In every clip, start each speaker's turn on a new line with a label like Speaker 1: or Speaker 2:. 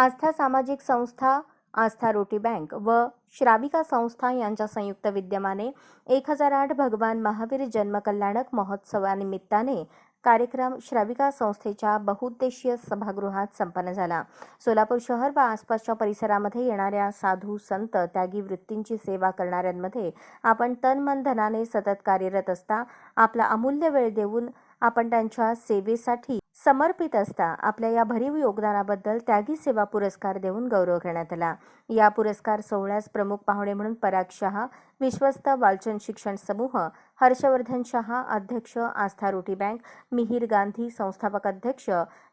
Speaker 1: आस्था सामाजिक संस्था आस्था रोटी बँक व श्राविका संस्था यांच्या संयुक्त विद्यमाने एक हजार आठ भगवान महावीर जन्मकल्याणक महोत्सवानिमित्ताने कार्यक्रम श्राविका संस्थेच्या बहुउद्देशीय सभागृहात संपन्न झाला. सोलापूर शहर व आसपासच्या परिसरामध्ये येणाऱ्या साधू संत त्यागी वृत्तींची सेवा करणाऱ्यांमध्ये आपण तन मन धनाने सतत कार्यरत असता आपला अमूल्य वेळ देऊन आपण त्यांच्या सेवेसाठी समर्पित असता. आपल्या या भरीव योगदानाबद्दल त्यागी सेवा पुरस्कार देऊन गौरव करण्यात आला. या पुरस्कार सोहळ्यास प्रमुख पाहुणे म्हणून पराग शहा विश्वस्त वालचंद शिक्षण समूह हर्षवर्धन शहा अध्यक्ष आस्था रोटी बँक मिहीर गांधी संस्थापक अध्यक्ष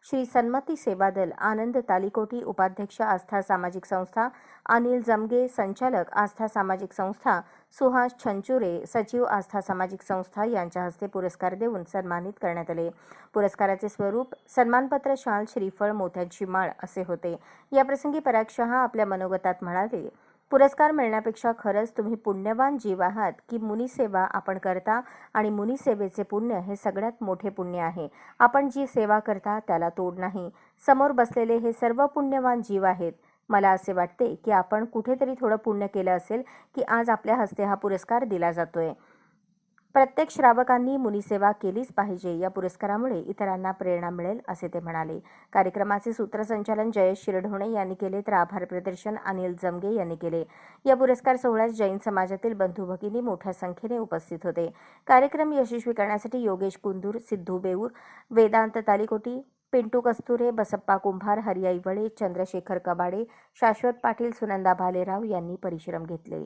Speaker 1: श्री सन्मती सेवादल आनंद तालिकोटी उपाध्यक्ष आस्था सामाजिक संस्था अनिल जमगे संचालक आस्था सामाजिक संस्था सुहास छंचुरे सचिव आस्था सामाजिक संस्था यांच्या हस्ते पुरस्कार देऊन सन्मानित करण्यात आले. पुरस्काराचे स्वरूप सन्मानपत्र शाल श्रीफळ मोत्यांची माळ असे होते. याप्रसंगी पराग शहा आपल्या मनोगतात म्हणाले पुरस्कार मिळण्यापेक्षा खरंच तुम्ही पुण्यवान जीव आहात की मुनिसेवा आपण करता आणि मुनिसेवेचे पुण्य हे सगळ्यात मोठे पुण्य आहे. आपण जी सेवा करता त्याला तोड नाही. समोर बसलेले हे सर्व पुण्यवान जीव आहेत. मला असे वाटते की आपण कुठेतरी थोडं पुण्य केलं असेल की आज आपल्या हस्ते हा पुरस्कार दिला जातोय. प्रत्येक श्रावकांनी मुनिसेवा केलीच पाहिजे. या पुरस्कारामुळे इतरांना प्रेरणा मिळेल असे ते म्हणाले. कार्यक्रमाचे सूत्रसंचालन जयेश शिरढोणे यांनी केले तर आभार प्रदर्शन अनिल जमगे यांनी केले. या पुरस्कार सोहळ्यास जैन समाजातील बंधू भगिनी मोठ्या संख्येने उपस्थित होते. कार्यक्रम यशस्वी करण्यासाठी योगेश कुंदूर सिद्धू बेऊर वेदांत तालिकोटी पिंटू कस्तुरे बसप्पा कुंभार हरियाई वळे चंद्रशेखर कबाडे शाश्वत पाटील सुनंदा भालेराव यांनी परिश्रम घेतले.